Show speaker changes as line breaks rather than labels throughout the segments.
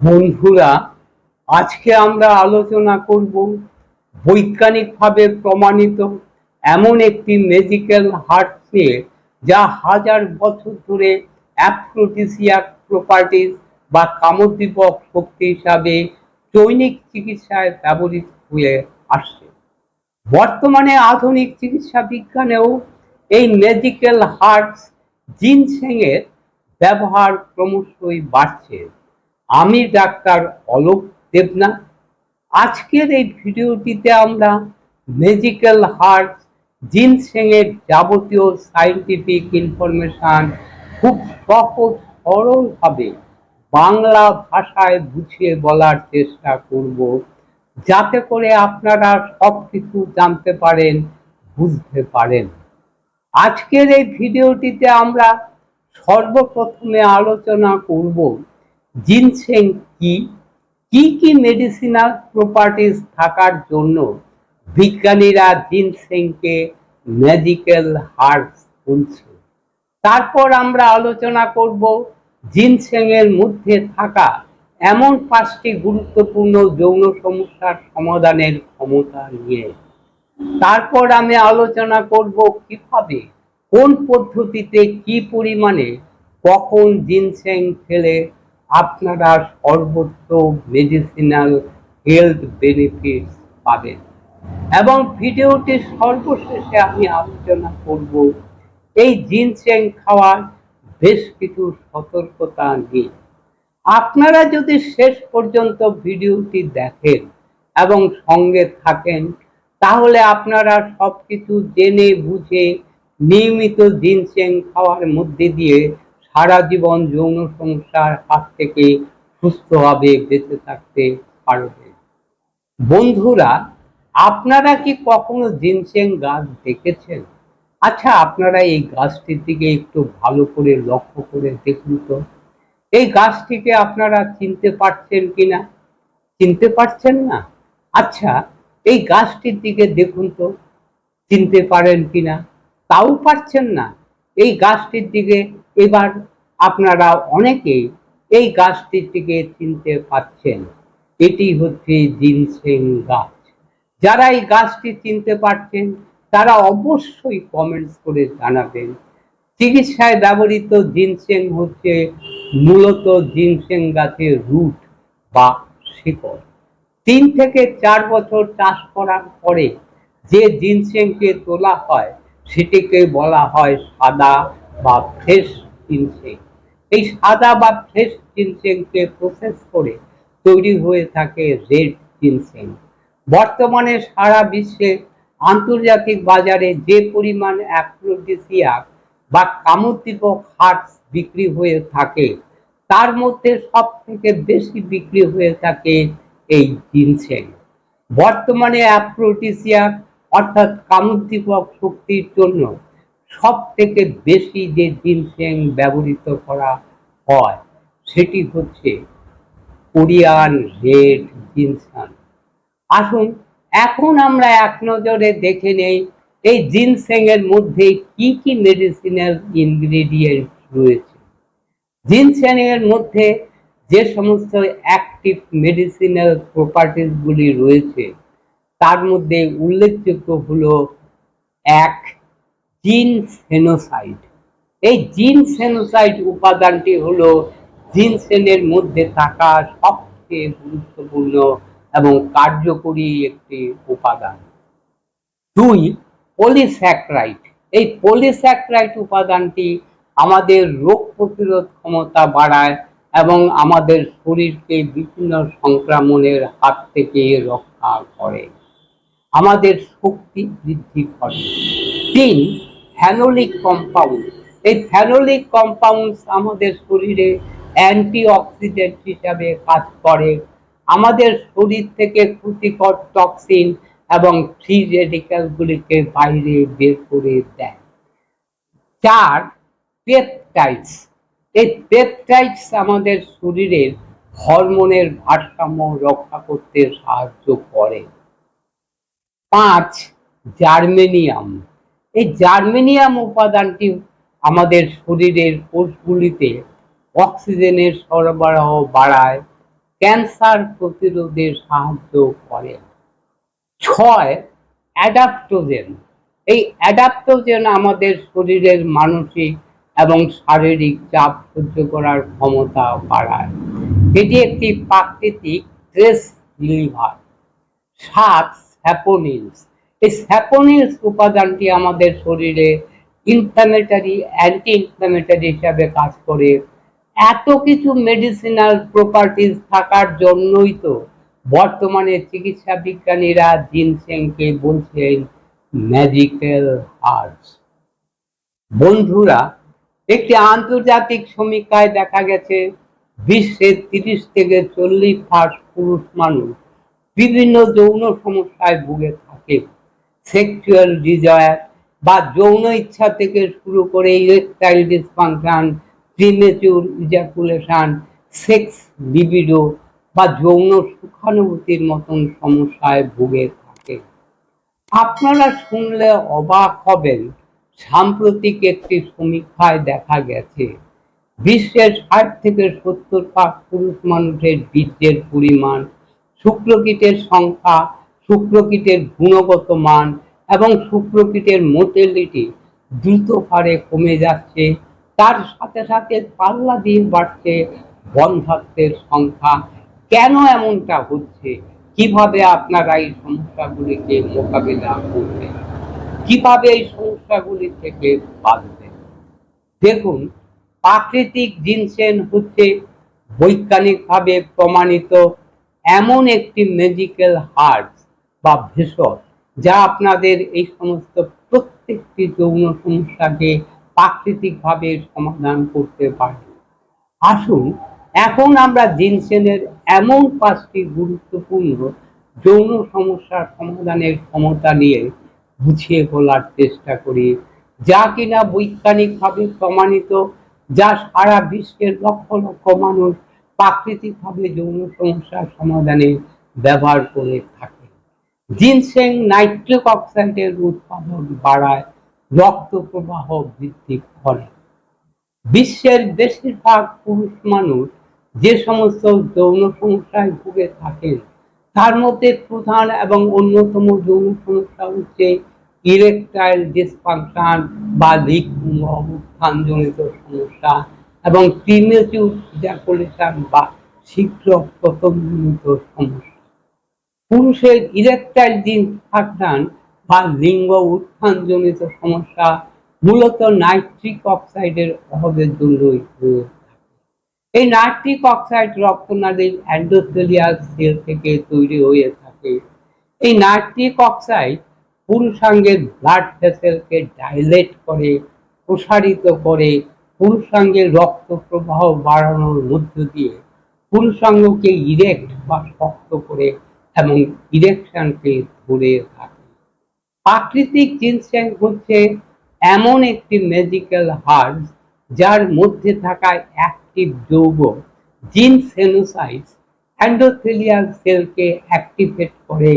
বন্ধুরা, আজকে আমরা আলোচনা করব বৈজ্ঞানিকভাবে প্রমাণিত এমন একটি ম্যাজিক্যাল হার্ট নিয়ে যা হাজার বছর ধরে অ্যাফ্রোডিসিয়াক প্রপার্টিস বা কামোদ্দীপক শক্তি হিসাবে চৈনিক চিকিৎসায় ব্যবহৃত হয়ে আসছে। বর্তমানে আধুনিক চিকিৎসা বিজ্ঞানেও এই ম্যাজিক্যাল হার্টস জিনসেংয়ের ব্যবহার ক্রমশই বাড়ছে। আমি ডাক্তার অলোক দেবনাথ। আজকের এই ভিডিওটিতে আমরা ম্যাজিক্যাল হার্ট জিনসেংয়ের যাবতীয় সাইন্টিফিক ইনফরমেশন খুব সহজ, সরলভাবে বাংলা ভাষায় বুঝিয়ে বলার চেষ্টা করব, যাতে করে আপনারা সব কিছু জানতে পারেন, বুঝতে পারেন। আজকের এই ভিডিওটিতে আমরা সর্বপ্রথমে আলোচনা করব জিনসেং কি? কি কি মেডিসিনাল প্রপার্টিজ থাকার জন্য বিজ্ঞানীরা জিনসেংকে ম্যাজিক্যাল হার্বস বলছে? তারপর আমরা আলোচনা করব জিনসেং এর মধ্যে থাকা এমন পাঁচটি গুরুত্বপূর্ণ যৌন সমস্যার সমাধানের ক্ষমতা নিয়ে। তারপর আমি আলোচনা করব কীভাবে, কোন পদ্ধতিতে, কি পরিমাণে, কখন জিনসেং খেলে আপনারা সর্বোচ্চ মেডিসিনাল হেলথ বেনিফিটস পাবেন। এবং ভিডিওটি সর্বশেষে আমি আলোচনা করব এই জিনসেং খাওয়ার বেশ কিছু সতর্কতা নিয়ে। আপনারা যদি শেষ পর্যন্ত ভিডিওটি দেখেন এবং সঙ্গে থাকেন, তাহলে আপনারা সবকিছু জেনে বুঝে নিয়মিত জিনসেং খাওয়ার মধ্যে দিয়ে সারা জীবন যৌন সমস্যার হাত থেকে সুস্থভাবে বেঁচে থাকতে পারবে। বন্ধুরা, আপনারা কি কখনো জিনসেং গাছ দেখেছেন? আচ্ছা আপনারা এই গাছটির দিকে একটু ভালো করে লক্ষ্য করে দেখুন তো। এই গাছটিকে আপনারা চিনতে পারছেন কিনা? চিনতে পারছেন না? আচ্ছা এই গাছটির দিকে দেখুন তো। চিনতে পারেন কিনা? তাও পারছেন না। এই গাছটির দিকে এবার আপনারা অনেকেই এই গাছটির দিকে চিনতে পারছেন এটি হচ্ছে জিনসেং গাছ। যারা এই গাছটি চিনতে পারছেন, তারা অবশ্যই কমেন্টস করে জানাবেন। চিকিৎসায় ব্যবহৃত জিনসেং হচ্ছে মূলত জিনসেং গাছের রুট বা শিকড়। তিন থেকে চার বছর চাষ করার পরে যে জিনসেংকে তোলা হয়, সেটিকে বলা হয় সাদা বা ফ্রেশ জিনসেং এই সাদা বা ফ্রেশ জিনসেংকে প্রসেস করে তৈরি হয়ে থাকে রেড জিনসেং বর্তমানে সারা বিশ্বে আন্তর্জাতিক বাজারে যে পরিমাণ অ্যাফ্রোডিসিয়াক বা কামোদ্দীপক হার্টস বিক্রি হয়ে থাকে, তার মধ্যে সব থেকে বেশি বিক্রি হয়ে থাকে এই জিনসেং বর্তমানে অ্যাফ্রোডিসিয়াক অর্থাৎ কামোদ্দীপক শক্তির জন্য সব থেকে বেশি যে জিনসেং ব্যবহৃত করা হয়, সেটি হচ্ছে কোরিয়ান রেড জিনসান আসুন, এখন আমরা এক নজরে দেখে নেই এই জিনসেং এর মধ্যে কি কি মেডিসিনাল ইনগ্রেডিয়েন্ট রয়েছে। জিনসেং এর মধ্যে যে সমস্ত অ্যাক্টিভ মেডিসিনাল প্রপার্টিস গুলি রয়েছে, তার মধ্যে উল্লেখযোগ্য হলো এক জিন সেনোসাইড এই জিন সেনোসাইড উপাদানটি হলো জিনসেনের মধ্যে থাকা সবচেয়ে গুরুত্বপূর্ণ এবং কার্যকরী একটি উপাদান। দুই পলিস্যাক্রাইড এই পলিস্যাক্রাইড উপাদানটি আমাদের রোগ প্রতিরোধ ক্ষমতা বাড়ায় এবং আমাদের শরীরকে বিভিন্ন সংক্রমণের হাত থেকে রক্ষা করে। আমাদের শক্তি বৃদ্ধি করে। তিন ফ্যানোলিক কম্পাউন্ড। এই ফ্যানোলিক কম্পাউন্ড আমাদের শরীরে অ্যান্টি অক্সিডেন্ট হিসাবে কাজ করে। আমাদের শরীর থেকে ক্ষতিকর টক্সিন এবং ফ্রি রেডিক্যালগুলিকে বাইরে বের করে দেয়। চার, পেপটাইডস। এই পেপটাইডস আমাদের শরীরের হরমোনের ভারসাম্য রক্ষা করতে সাহায্য করে। পাঁচ, জার্মেনিয়াম। এই জার্মেনিয়াম উপাদানটি আমাদের শরীরের কোষগুলিতে অক্সিজেনের সরবরাহ বাড়ায়, ক্যান্সার প্রতিরোধে সাহায্য করে। ছয়, অ্যাডাপ্টোজেন। এই অ্যাডাপ্টোজেন আমাদের শরীরের মানসিক এবং শারীরিক চাপ সহ্য করার ক্ষমতা বাড়ায়। এটি একটি প্রাকৃতিক স্ট্রেস রিলিভার সাত স্যাপোনিলস এই স্যাপোনিলস উপাদানটি আমাদের শরীরে ইনফ্ল্যামেটারি অ্যান্টি ইনফ্ল্যামেটারি হিসাবে কাজ করে। এত কিছু মেডিসিনাল প্রপার্টিজ থাকার জন্যই তো বর্তমানে চিকিৎসা বিজ্ঞানীরা জিনসেংকে বলছেন ম্যাজিক্যাল হার্বস বন্ধুরা, একটি আন্তর্জাতিক সমীক্ষায় দেখা গেছে, বিশ্বের তিরিশ থেকে চল্লিশ ভাগ পুরুষ মানুষ বিভিন্ন যৌন সমস্যায় ভুগে থাকে। সেক্সুয়াল ডিজায়ার বা যৌন ইচ্ছা থেকে শুরু করে erectile dysfunction premature ejaculation sex libido বা যৌন সুখানুভূতির মতন সমস্যায় ভুগে থাকে। আপনারা শুনলে অবাক হবেন, সাম্প্রতিক একটি সমীক্ষায় দেখা গেছে, বিশ্বের ষাট থেকে সত্তর ভাগ পুরুষ মানুষের বীর্যের পরিমাণ শুক্রকীটের সংখ্যা শুক্রকীটের গুণগত মান এবং শুক্রকীটের মোটেলিটি দ্রুত হারে কমে যাচ্ছে। তার সাথে সাথে পাল্লা দিয়ে বাড়ছে বন্ধাত্বের সংখ্যা। কেন এমনটা হচ্ছে? কীভাবে আপনারা এই সমস্যাগুলিকে মোকাবিলা করবেন? কীভাবে এই সমস্যাগুলি থেকে বাঁচবেন? দেখুন, প্রাকৃতিক জিনসেন হচ্ছে বৈজ্ঞানিকভাবে প্রমাণিত এমন একটি মেডিকেল হার্ব বা ভেষজ যা আপনাদের এই সমস্ত প্রত্যেকটি যৌন সমস্যাকে প্রাকৃতিকভাবে সমাধান করতে পারে। আসুন, এখন আমরা জিনসেনের এমন পাঁচটি গুরুত্বপূর্ণ যৌন সমস্যার সমাধানের ক্ষমতা নিয়ে বুঝিয়ে বলার চেষ্টা করি, যা কিনা বৈজ্ঞানিকভাবে প্রমাণিত, যা সারা বিশ্বের লক্ষ লক্ষ মানুষ প্রাকৃতিকভাবে যৌন সমস্যার সমাধানে ব্যবহার করে থাকে। জিনসেং নাইট্রিক অক্সাইডের উৎপাদন বাড়ায় রক্ত প্রবাহ বৃদ্ধি করে। বিশ্বের বেশিরভাগ পুরুষ মানুষ যে সমস্ত যৌন সমস্যায় ভুগে থাকেন, তার মধ্যে প্রধান এবং অন্যতম যৌন সমস্যা হচ্ছে ইরেকটাইল ডিসফাংশন বা লিক উত্থানজনিত সমস্যা এবং প্রিমেচিউর বা শীঘ্র প্রথমজনিত সমস্যা। পুরুষের ইরেকটাইল ডিসফাংশন বা লিঙ্গ উত্থানজনিত সমস্যা মূলত নাইট্রিক অক্সাইডের অভাবের জন্যই হয়ে এই নাইট্রিক অক্সাইড রক্তনালীর অ্যান্ডোথেলিয়াল সেল থেকে তৈরি হয়ে থাকে। এই নাইট্রিক অক্সাইড পুরুষাঙ্গের ব্লাড ভেসেলকে ডাইলেট করে, প্রসারিত করে পুরুষাঙ্গের রক্ত প্রবাহ বাড়ানোর মধ্য দিয়ে পুরুষাঙ্গকে ইরেক্ট বা শক্ত করে এবং ইরেকশনকে ধরে থাকে। প্রাকৃতিক জিনসেং হচ্ছে এমন একটি মেডিকেল হার্ব যার মধ্যে থাকা অ্যাক্টিভ যৌগ জিনসেনোসাইটস অ্যান্ডোথেলিয়াল সেলকে অ্যাক্টিভেট করে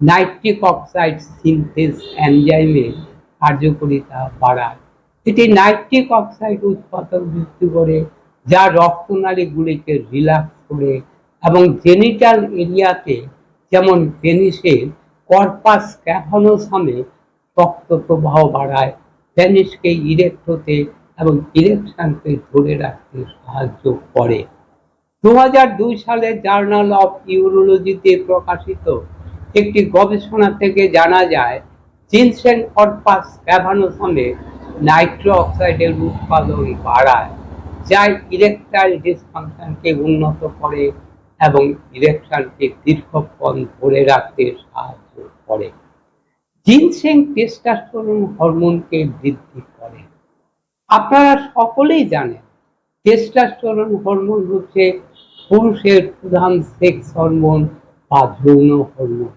নাইট্রিক অক্সাইড সিনথেস এনজাইমের কার্যকরিতা বাড়ায়। এটি নাইট্রিক অক্সাইড উৎপাদন বৃদ্ধি করে, যা রক্তনালীগুলিকে রিল্যাক্স করে এবং জেনিটাল এরিয়াতে যেমন পেনিসের কর্পাস ক্যাফানোসামে রক্ত প্রবাহ বাড়ায়। পেনিসকে ইরেক্ট হতে এবং ইরেকশনকে ধরে রাখতে সাহায্য করে। দু দুই সালে জার্নাল অফ ইউরোলজিতে প্রকাশিত একটি গবেষণা থেকে জানা যায়, জিনসেন কর্পাস ক্যাভানোসামে নাইট্রো অক্সাইডের উৎপাদন বাড়ায়, যা ইরেকটাইল ডিসফাংশনকে উন্নত করে। এবং ইরেকশনকে দীর্ঘক্ষণ ধরে রাখতে সাহায্য করে। জিনসেং টেস্টাস্টোরন হরমোনকে বৃদ্ধি করে। আপনারা সকলেই জানেন, টেস্টাস্টোরন হরমোন হচ্ছে পুরুষের প্রধান সেক্স হরমোন বা যৌন হরমোন,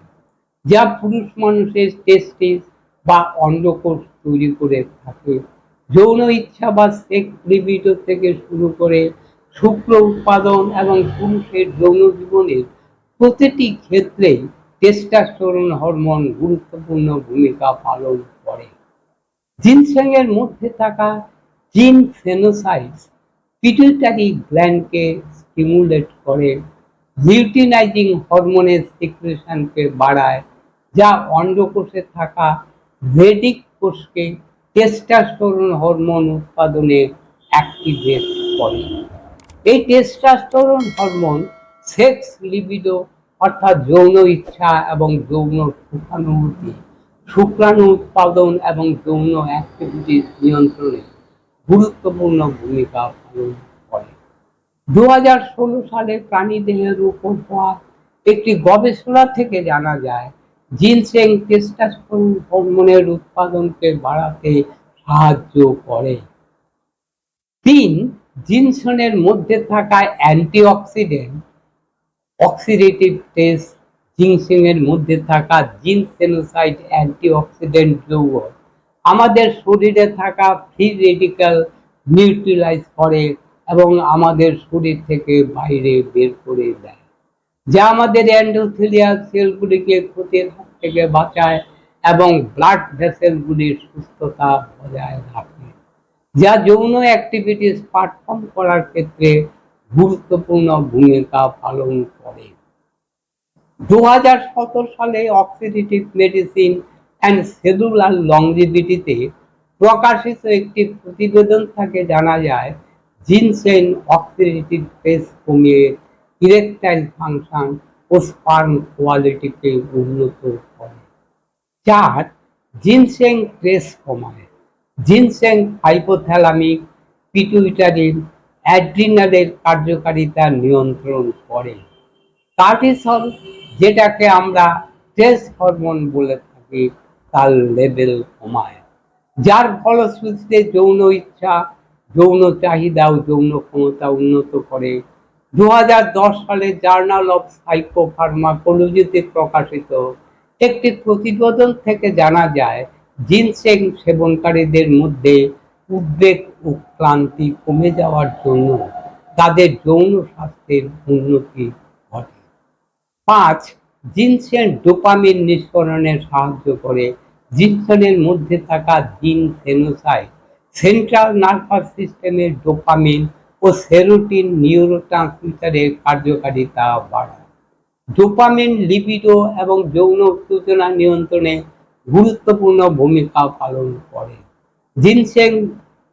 যা পুরুষ মানুষের টেস্টিস বা অন্ডকোষ তৈরি করে থাকে। যৌন ইচ্ছা বা সেক্স লিবিডো থেকে শুরু করে শুক্র উৎপাদন এবং পুরুষের যৌন জীবনের প্রতিটি ক্ষেত্রেই টেস্টাস্টোরন হরমোন গুরুত্বপূর্ণ ভূমিকা পালন করে। জিনসেংয়ের মধ্যে থাকা জিন ফেনোসাইটস পিটুইটারি গ্ল্যান্ডকে স্টিমুলেট করে লিউটিনাইজিং হরমোনের সিক্রেশনকে বাড়ায়, যা অন্ডকোষে থাকা ভেডিক কোষকে টেস্টাস্টোরন হরমোন উৎপাদনে অ্যাক্টিভেট করে। এই টেস্টাস্টোরন হরমোন সেক্স লিবিডো অর্থাৎ যৌন ইচ্ছা এবং যৌন সুখানুভূতি, শুক্রাণু উৎপাদন এবং যৌন অ্যাক্টিভিটি নিয়ন্ত্রণে গুরুত্বপূর্ণ ভূমিকা পালন করে। দু সালে প্রাণীদেহের উপর হওয়া একটি গবেষণা থেকে জানা যায়, জিনসেং টেস্টাস্টোরন হরমোনের উৎপাদনকে বাড়াতে সাহায্য করে। তিন জিনসনের মধ্যে থাকা অ্যান্টিঅক্সিডেন্ট, অক্সিডেটিভ টেস্ট জিনসেং এর মধ্যে থাকা জিনসেনোসাইড অ্যান্টিঅক্সিডেন্ট যৌগ। আমাদের শরীরে থাকা ফ্রি রেডিক্যাল নিউট্রিলাইজ করে এবং আমাদের শরীর থেকে বাইরে বের করে দেয়, যা আমাদের অ্যান্ডোথেলিয়াল সেলগুলিকে ক্ষতির হাত থেকে বাঁচায় এবং ব্লাড ভেসেলগুলির সুস্থতা বজায় রাখে। যা যৌন অ্যাক্টিভিটিস পারফর্ম করার ক্ষেত্রে গুরুত্বপূর্ণ ভূমিকা পালন করে। দু হাজার সতেরো সালে অক্সিডেটিভ মেডিসিন অ্যান্ড সেলুলার লংজিভিটিতে প্রকাশিত একটি প্রতিবেদন থেকে, জানা যায়, জিনসেন অক্সিডেটিভ ফেস কমিয়ে ইরেকটাইল ফাংশন ও স্পার্ম কোয়ালিটিকে উন্নত করে। চার জিনসেং ট্রেস কমায়। জিনসেং হাইপোথ্যালামিক পিটুইটারি অ্যাড্রিনালের কার্যকারিতা নিয়ন্ত্রণ করে। কার্টিসল যেটাকে আমরা স্ট্রেস হরমোন বলে থাকি, তার লেভেল কমায়। যার ফলশ্রুতিতে যৌন ইচ্ছা, যৌন চাহিদা ও যৌন ক্ষমতা উন্নত করে। দু হাজার দশ সালে জার্নাল অফ সাইকো ফার্মাকোলজিতে প্রকাশিত একটি প্রতিবেদন থেকে জানা যায় জিনসেং সেবনকারীদের মধ্যে উদ্বেগ ও ক্লান্তি কমে যাওয়ার জন্য তাদের যৌন স্বাস্থ্যের উন্নতি ঘটে। পাঁচ জিনসেন ডোপামিন নিঃসরণে সাহায্য করে। জিনসেনের মধ্যে থাকা জিন সেনোসাইড সেন্ট্রাল নার্ভাস সিস্টেমের ডোপামিন ও সেরোটিন নিউরো ট্রান্সমিটারের কার্যকারিতা বাড়ায়। ডোপামিন, লিপিডো এবং যৌন উত্তেজনা নিয়ন্ত্রণে গুরুত্বপূর্ণ ভূমিকা পালন করে। জিনসেং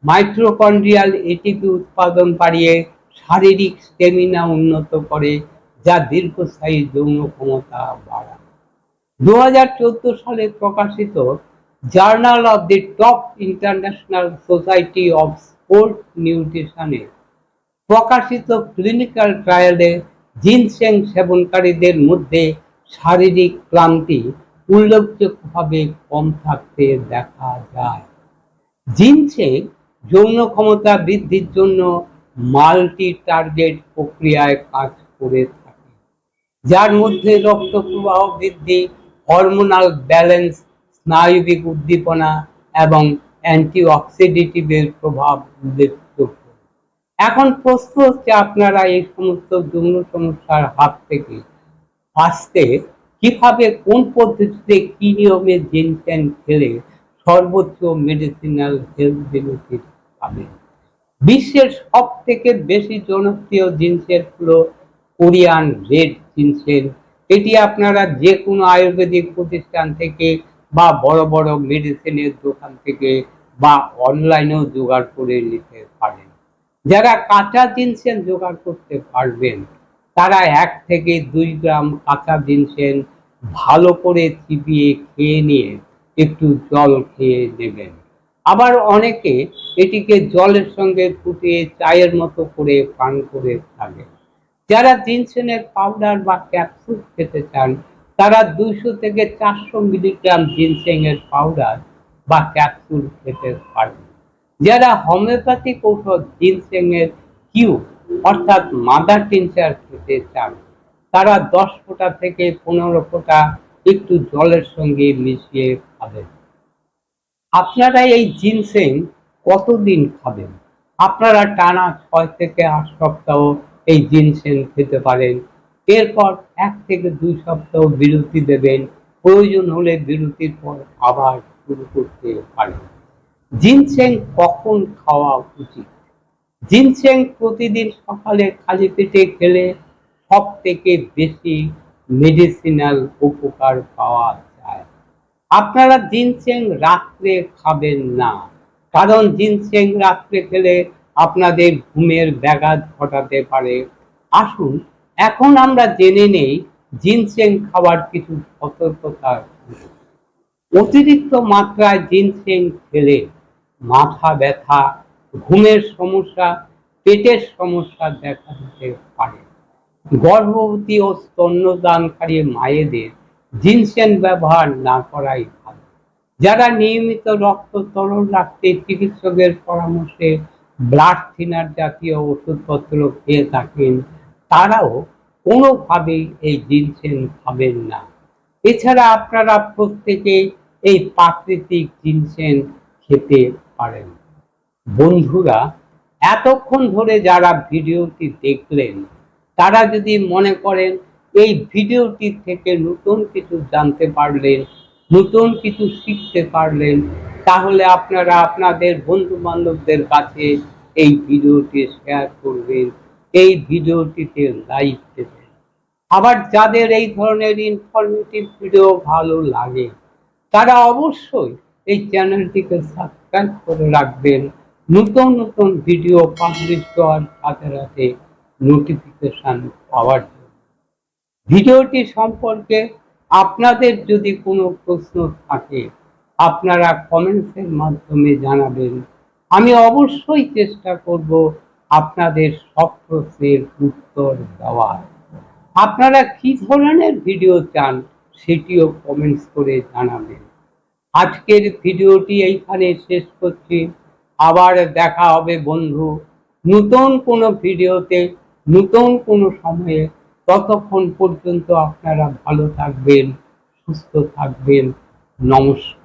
মাইক্রোকন্ড্রিয়াল এটিপি উৎপাদন বাড়িয়ে শারীরিক স্টেমিনা উন্নত করে, যা দীর্ঘস্থায়ী যৌন ক্ষমতা বাড়ায়। দু সালে প্রকাশিত journal of the top international society of sport নিউট্রিশনে প্রকাশিত ক্লিনিক্যাল ট্রায়ালে জিনসেং সেবনকারীদের মধ্যে শারীরিক ক্লান্তি উল্লেখযোগ্যভাবে কম থাকতে দেখা যায়। জিনসেং যৌন ক্ষমতা বৃদ্ধির জন্য মাল্টি টার্গেট প্রক্রিয়ায় কাজ করে থাকে, যার মধ্যে রক্ত প্রবাহ বৃদ্ধি, হরমোনাল ব্যালেন্স, স্নায়বিক উদ্দীপনা এবং অ্যান্টিঅক্সিডেটিভের প্রভাব উল্লেখযোগ্য এখন প্রশ্ন হচ্ছে, আপনারা এই সমস্ত যৌন সমস্যার হাত থেকে বাঁচতে কীভাবে কোন পদ্ধতিতে কি নিয়মে জিনসেন খেলে সর্বোচ্চ মেডিসিনাল হেলথ বেনিফিট পাবেন বিশ্বের সব থেকে বেশি জনপ্রিয় জিন্সের হলো কোরিয়ান রেড জিনসেন এটি আপনারা যে কোনো আয়ুর্বেদিক প্রতিষ্ঠান থেকে বা বড় বড় মেডিসিনের দোকান থেকে বা অনলাইনেও জোগাড় করে নিতে পারেন। যারা কাঁচা জিনসেন জোগাড় করতে পারবেন তারা এক থেকে দুই গ্রাম কাঁচা জিনসেন ভালো করে চিবিয়ে খেয়ে নিয়ে একটু জল খেয়ে নেবেন। আবার অনেকে এটিকে জলের সঙ্গে ফুটিয়ে চায়ের মতো করে পান করে থাকে যারা জিনসেনের পাউডার বা ক্যাপসুল খেতে চান, তারা দুইশো থেকে চারশো মিলিগ্রাম জিনসেং এর পাউডার বা ক্যাপসুল খেতে পারেন। যারা হোমিওপ্যাথিক ঔষধ জিনসেং এর কিউব অর্থাৎ মাদার টিনচার খেতে চান। তারা দশ ফোঁটা থেকে পনেরো ফোঁটা একটু জলের সঙ্গে মিশিয়ে খাবেন আপনারা এই জিনসেং কতদিন খাবেন? আপনারা টানা ছয় থেকে আট সপ্তাহ এই জিনসেং খেতে পারেন। এরপর এক থেকে দুই সপ্তাহ বিরতি দেবেন। প্রয়োজন হলে বিরতির পর আবার শুরু করতে পারেন। জিনসেং কখন খাওয়া উচিত? জিনসেং প্রতিদিন সকালে খালি পেটে খেলে সব থেকে বেশি মেডিসিনাল উপকার পাওয়া যায়। আপনারা জিনসেং রাত্রে খাবেন না। কারণ জিনসেং রাত্রে খেলে আপনাদের ঘুমের ব্যাঘাত ঘটাতে পারে। আসুন, এখন আমরা জেনে নেই জিনসেং খাওয়ার কিছু সতর্কতা অতিরিক্ত মাত্রায় জিনসেং খেলে মাথা ব্যথা ঘুমের সমস্যা, পেটের সমস্যা দেখা দিতে পারে। গর্ভবতী ও স্তন্যদানকারী মায়েদের জিনসেন ব্যবহার না করাই ভালো। যারা নিয়মিত রক্ত তরল রাখতে চিকিৎসকের পরামর্শে ব্লাড থিনার জাতীয় ওষুধপত্র খেয়ে থাকেন, তারাও কোনোভাবেই এই জিনসেন খাবেন না। এছাড়া আপনারা প্রত্যেকেই এই প্রাকৃতিক জিনসেন খেতে পারেন। বন্ধুরা, এতক্ষণ ধরে যারা ভিডিওটি দেখলেন, তারা যদি মনে করেন এই ভিডিওটি থেকে নতুন কিছু জানতে পারলেন, নতুন কিছু শিখতে পারলেন, তাহলে আপনারা আপনাদের বন্ধু বান্ধবদের কাছে এই ভিডিওটি শেয়ার করবেন, এই ভিডিওটিতে লাইক দেবেন। আবার যাদের এই ধরনের ইনফরমেটিভ ভিডিও ভালো লাগে, তারা অবশ্যই এই চ্যানেলটিকে সাবস্ক্রাইব করে রাখবেন। নতুন নতুন ভিডিও পাবলিশ হওয়ার সাথে সাথে নোটিফিকেশন পাওয়ার জন্য। ভিডিওটি সম্পর্কে আপনাদের যদি কোনো প্রশ্ন থাকে, আপনারা কমেন্টসের মাধ্যমে জানাবেন। আমি অবশ্যই চেষ্টা করব আপনাদের সব প্রশ্নের উত্তর দেওয়ার। আপনারা কি ধরনের ভিডিও চান সেটিও কমেন্টস করে জানাবেন। আজকের ভিডিওটি এইখানে শেষ করছি। আবার দেখা হবে বন্ধু। নতুন কোনো ভিডিওতে, নতুন কোনো সময়ে। ততক্ষণ পর্যন্ত আপনারা ভালো থাকবেন, সুস্থ থাকবেন। নমস্কার।